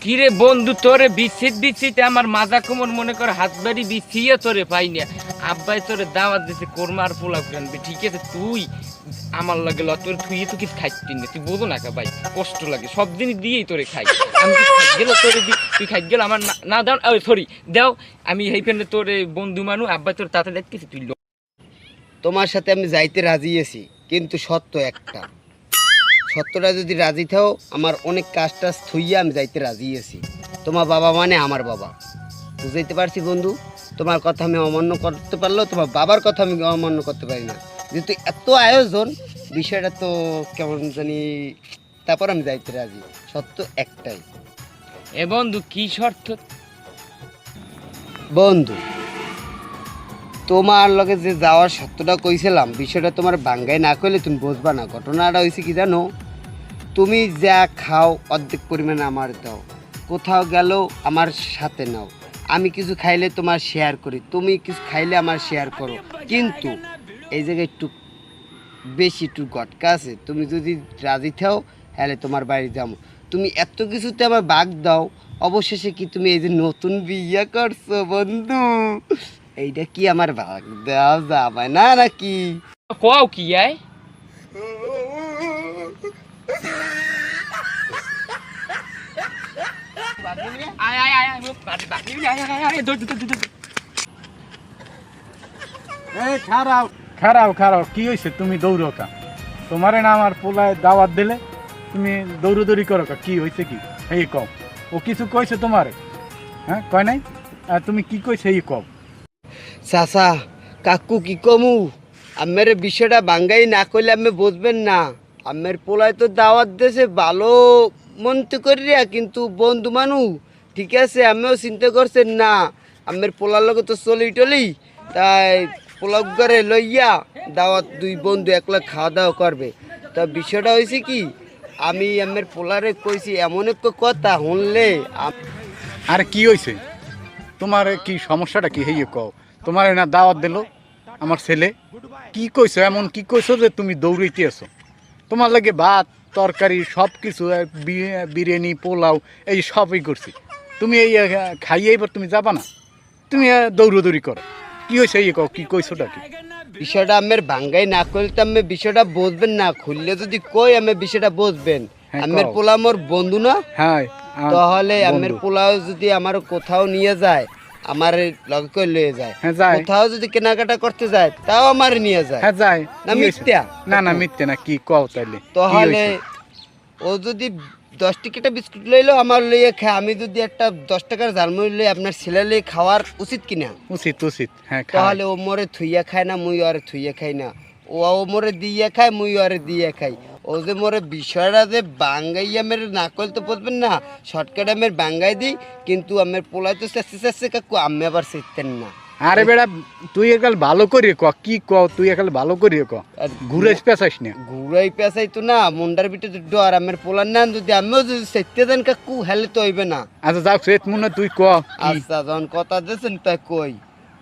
কিরে বন্ধু, তোরে বিচ্ছিত বিচ্ছিত আমার মাজা কোমর মনে কর হাত বাড়ি বিছিয়ে তোরে পাই না। আব্বাই তোরে দাওয়াত দিছে কোরমার পোলাও আনবি ঠিক আছে? তুই আমার লাগে তোর তুই তো কিছু খাইতি না, তুই বোঝো না কা ভাই, কষ্ট লাগে, সব দিন দিয়েই তোরে খাই। আমি গেল তোরে দি, তুই খাই গেল আমার না- দাও সরি দাও, আমি এই ফেলে তোরে বন্ধু মানু, আব্বাই তোর তাতে দেখতেছি, তুই তোমার সাথে আমি যাইতে রাজি আছি, কিন্তু সত্য একটা। সত্যটা যদি রাজি থাও আমার অনেক কাজ টাজ থুইয়া আমি যাইতে রাজি আছি। তোমার বাবা মানে আমার বাবা। বুঝাইতে পারছি বন্ধু? তোমার কথা আমি অমান্য করতে পারলেও তোমার বাবার কথা আমি অমান্য করতে পারি না। যেহেতু এত আয়োজন বিষয়টা তো কেমন জানি তারপর আমি যাইতে রাজি। সত্য একটাই। এ বন্ধু কি শর্ত? বন্ধু তোমার লগে যে যাওয়ার সত্যটা কইছিলাম, বিষয়টা তোমার বাঙ্গায় না কইলে তুমি বুঝবা না। ঘটনাটা হয়েছে কি জানো? তুমি যা খাও, অর্ধেক পরিমাণে আমার দাও। কোথাও গেলেও আমার সাথে নাও। আমি কিছু খাইলে তোমার শেয়ার করি। তুমি কিছু খাইলে আমার শেয়ার করো। কিন্তু এই জায়গায় একটু বেশি একটু গটকা আছে। তুমি যদি রাজি থাও, তাহলে তোমার বাড়ি যাব। তুমি এত কিছুতে আমার বাগ দাও, অবশেষে কি তুমি এই যে নতুন বিয়ে করছ, বন্ধু? এইটা কি আমার ভাগ দেওয়া যাবে না নাকি? কও কি আয় আয় আয় আয় আয় আয় আয় আয় দৌড় দৌড় দৌড় এই খারাও খারাও খারাও কি হয়েছে তুমি দৌড়ো কা। তোমারে না আমার পোলায় দাওয়াত দিলে? তুমি দৌড়োদৌড়ি করো কা কি হয়েছে কি? এই কও। ও কিছু কইছে তোমারে? হ্যাঁ কয় নাই? আর তুমি কি কইছে এই কও। চাচা, কাকু কি কমু? আমের বিষয়টা বাঙ্গাই না করলে আমি বুঝবেন না। আমের পোলায় তো দাওয়াত দেশে ভালো মনতে করিয়া কিন্তু বন্ধু মানু। ঠিক আছে আমিও চিন্তা করছেন না। আমের পোলার লগে তো চলি টলি, তাই পোলাও করে লইয়া দাওয়াত দুই বন্ধু একলা খাওয়া দাওয়া করবে। তা বিষয়টা হয়েছে কি, আমি আমের পোলারে কইছি, এমন একটা কথা, শুনলে আর কি হয়েছে তোমার কি সমস্যাটা কি হেয়ে কও। তোমার না দাওয়াত দিল আমার ছেলে। কি কইছো? এমন কি কইছো যে তুমি দৌড়াইতে আছো? তোমার লাগে ভাত তরকারি সব কিছু বিরিয়ানি পোলাও এই সবই করছি। তুমি এই খাইয়ে এবার তুমি যাবা না? তুমি দৌড়োদৌড়ি করো। কি হয়েছে এই কও কি কইছোটা কি? বিষয়টা আমের বাঙ্গাই না করলে তো আমি বিষয়টা বুঝবেন না। খুললে যদি কই আমি বিষয়টা বুঝবেন। হ্যাঁ, আমের। পোলা মোর বন্ধু না? হ্যাঁ তাহলে আমের পোলাও যদি আমার কোথাও নিয়ে যায় আমার লগে করে লয়ে যায়। হ্যাঁ কোথাও যদি কেনাকাটা করতে যায় তাও আমার নিয়ে যায়। হ্যাঁ যায়। না মিথ্যা? না না মিথ্যে না কি কও তাইলে? তাহলে ও যদি দশ টিকিটা বিস্কুট লইলো আমার লইয়ে খায় আমি যদি একটা দশ টাকার ঝালমুড়ি লই আপনার ছেলে লই খাওয়ার উচিত কিনা? উচিত উচিত। হ্যাঁ তাহলে ও মোরে থুইয়া খায় না মুই আরে থুইয়া খাই না। ও ও মোরে দিয়ে খায় মুই আরে দিয়ে খাই। ও যে মোরে বিষয়টা যে বাঙ্গাইয়া মেরে না করলে তো বলবেন না শর্টকাট আমের বাঙ্গাই দিই কিন্তু আমের পোলাই তো চেষ্টা চেষ্টা কাকু আমি আবার শিখতেন না। আরে বেড়া তুই একাল ভালো করে ক কি ক তুই একাল ভালো করে ক? ঘুরে পেঁচাইস না। ঘুরাই পেঁচাই তো না মুন্ডার ভিতরে ডর আমের পোলার না যদি আমিও যদি শিখতে দেন কাকু হেলে তো হইবে না। আচ্ছা যাও সেত মনে তুই ক? আচ্ছা যখন কথা দিয়েছেন তাই কই।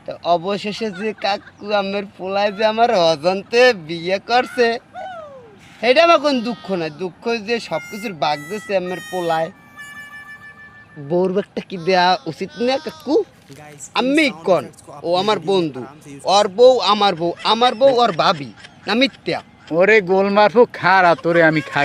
তো অবশেষে যে কাকু আমের পোলায় যে আমার অজন্তে বিয়ে করছে এটা আমার কোন দুঃখ নাই। দুঃখ যে সব কিছুর বাগ দিয়েছে আমার পোলায়। বউর ব্যাগটা কি দেয়া উচিত না কাকু? আমি কন? ও আমার বন্ধু। ওর বউ আমার বউ। আমার বউ ওর ভাবি। না মিথ্যা। ওরে গোল মারফু খারা তোরে আমি খাই।